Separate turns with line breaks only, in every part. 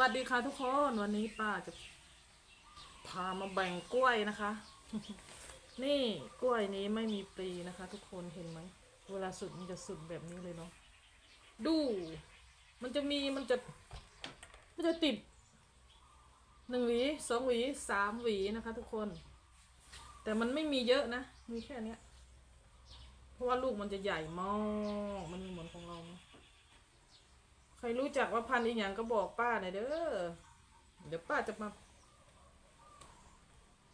วัสดีค่ะทุกคนวันนี้ป้าจะพามาแบ่งกล้วยนะคะ นี่กล้วยนี้ไม่มีปลีนะคะ ทุกคนเห็นไหมเวลาสุดมันจะสุดแบบนี้เลยเนาะดู มันจะมีมันจะมันจะติดหนึ่งหวีสองหวีสามหวีนะคะ ทุกคน แต่มันไม่มีเยอะนะมีแค่เนี้ย เพราะว่าลูกมันจะใหญ่มากมันมีเหมือนของเรา ครรู้จักว่าพันอีหยังก็บอกป้าหน่อยเด้อ เดี๋ยวป้าจะมา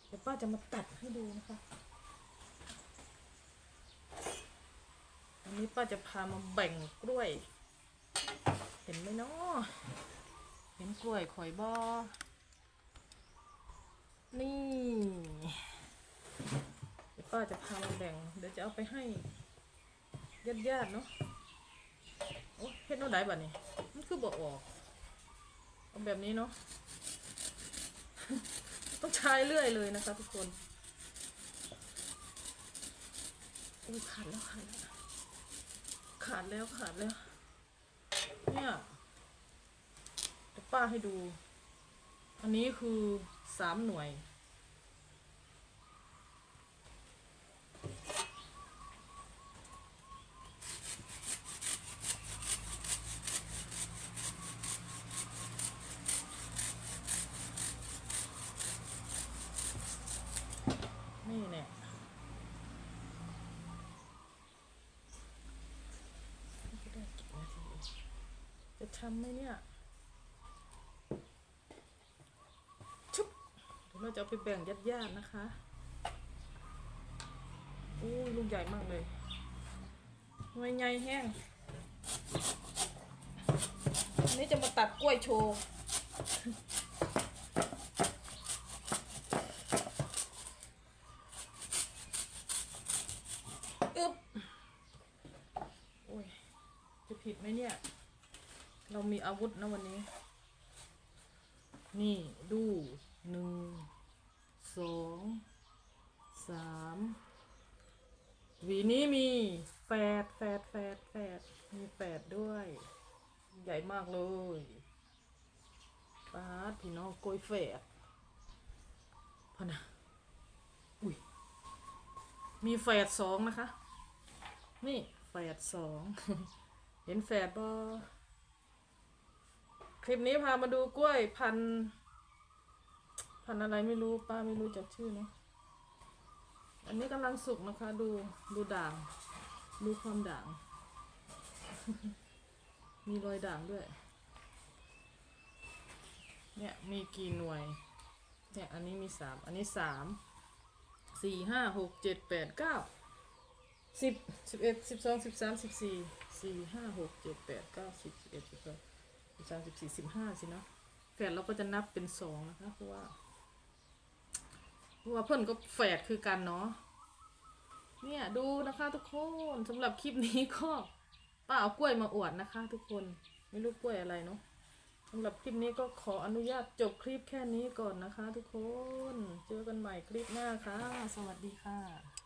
เดี๋ยวป้าจะมาตัดให้ดูนะคะอันนี้ป้าจะพามาแบ่งกล้วย เห็นไหมเนาะเห็นกล้วยข่อยบอนี่เดี๋ยวป้าจะพามาแบ่ง เดี๋ยวจะเอาไปให้ญาติๆเนาะ โอ้เฮ็ดโน่นได้บัดนี้ มันคือบอกออกเอาแบบนี้เนาะ ต้องใช้เรื่อยเลยนะคะทุกคนโอ้ขาดแล้วขาดแล้ว ขาดแล้วขาดแล้ว เนี่ยเดี๋ยวป้าให้ดู อันนี้คือสามหน่วย นี่เนี่ยจะได้กี่นาทีจะทำไหมเนี่ยชุบเดี๋ยวเราจะเอาไปแบ่งญาติๆนะคะอู้ยลูกใหญ่มากเลยหน่วยใหญ่แห้งอันนี้จะมาตัดกล้วยโชว์ อึบโอ้ย จะผิดไหมเนี่ย เรามีอาวุธนะวันนี้ นี่ดูหนึ่งสองสามหวีนี้มีแฝดแฝดแฝดแฝดมีแฝดด้วย ใหญ่มากเลยป้าดพี่น้องโกยแฝดพะนะอุ้ยมีแฝดสองนะคะ นี่แฝดสองเห็นแฝดบอคลิปนี้พามาดูกล้วยพัน พันอะไรไม่รู้ป้าไม่รู้จักชื่อนะอันนี้กำลังสุกนะคะ ดูดูด่าง ดูความด่าง มีรอยด่างด้วย เนี่ยมีกี่หน่วย เนี่ยอันนี้มีสามอันนี้สามสี่ห้าหกเจ็ดแปดเก้า สิบสิบเอ็ดสิบสองสิบสามสิบสี่สี่ห้าหกเจ็ดแปดเก้าสิบสิบเอ็ดสิบสองสิบสามสิบสี่สิบห้าสิเนาะแฝดเราก็จะนับเป็นสองนะคะเพราะว่าเพราะว่าเพื่อนก็แฝดคือกันเนาะเนี่ยดูนะคะทุกคนสำหรับคลิปนี้ก็ป้าเอากล้วยมาอวดนะคะ ทุกคนไม่รู้กล้วยอะไรเนาะสำหรับคลิปนี้ก็ขออนุญาตจบคลิปแค่นี้ก่อนนะคะ ทุกคน เจอกันใหม่คลิปหน้าค่ะ สวัสดีค่ะ